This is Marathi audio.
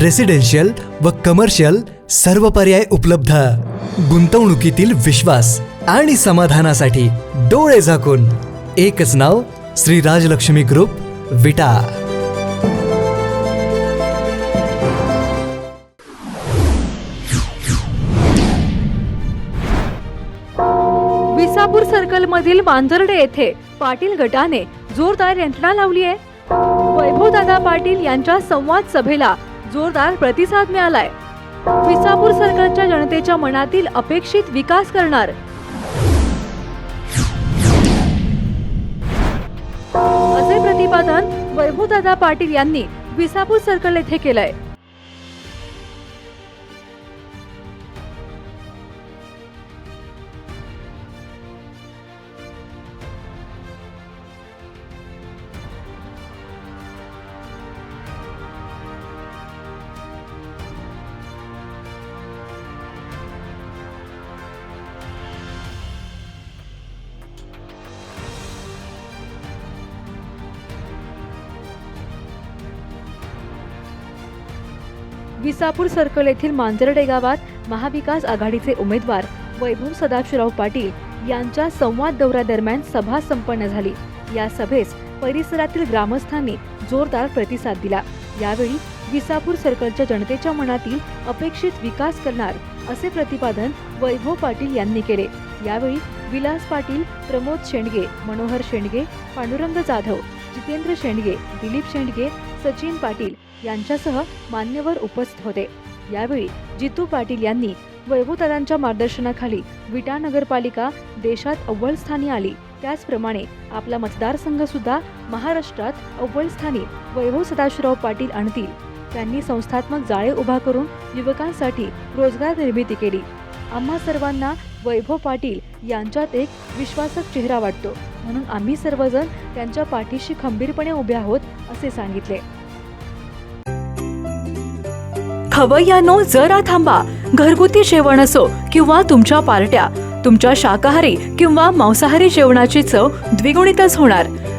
रेसिडेन्शियल व कमर्शियल सर्व पर्याय उपलब्ध. गुंतवणुकीतील विश्वास आणि समाधानासाठी डोळे झाकून. एकच नाव श्री राजलक्ष्मी ग्रुप विटा. विसापूर सर्कल मधील मांजर्डे येथे पाटील गटाने जोरदार यंत्रणा लावली आहे. वैभवदादा पाटील यांच्या संवाद सभेला जोरदार प्रतिसाद मिळालाय. विसापूर सरकारच्या जनतेच्या मनातील अपेक्षित विकास करणार. असे प्रतिपादन वैभवदादा पाटील यांनी विसापूर सर्कल येथे केलंय. विसापूर सर्कल येथील मांजरडे गावात महाविकास आघाडीचे उमेदवार वैभव सदाशिवराव पाटील यांच्या संवाद दौऱ्यादरम्यान सभा संपन्न झाली. या सभेस परिसरातील ग्रामस्थांनी जोरदार प्रतिसाद दिला. यावेळी विसापूर सर्कलच्या जनतेच्या मनातील अपेक्षित विकास करणार असे प्रतिपादन वैभव पाटील यांनी केले. यावेळी विलास पाटील प्रमोद शेंडगे मनोहर शेंडगे पांडुरंग जाधव जितेंद्र शेंडगे दिलीप शेंडगे सचिन पाटील यांच्यासह मान्यवर उपस्थित होते. यावेळी जितू पाटील यांनी वैभवदादांच्या मार्गदर्शनाखाली विटा नगरपालिका देशात अव्वल स्थानी आली. त्याचप्रमाणे आपला मतदारसंघ सुद्धा महाराष्ट्रात अव्वल स्थानी वैभव सदाशिवराव पाटील आणतील. त्यांनी संस्थात्मक जाळे उभा करून युवकांसाठी रोजगार निर्मिती केली. आम्हा सर्वांना वैभव पाटील यांच्यात एक विश्वासक चेहरा वाटतो. म्हणून आम्ही सर्वजण त्यांच्या पाठीशी खंबीरपणे उभे आहोत असे सांगितले. खवय्यानो जरा थांबा. घरगुती जेवण असो किंवा तुमच्या पार्ट्या तुमच्या शाकाहारी किंवा मांसाहारी जेवणाची चव द्विगुणितच होणार.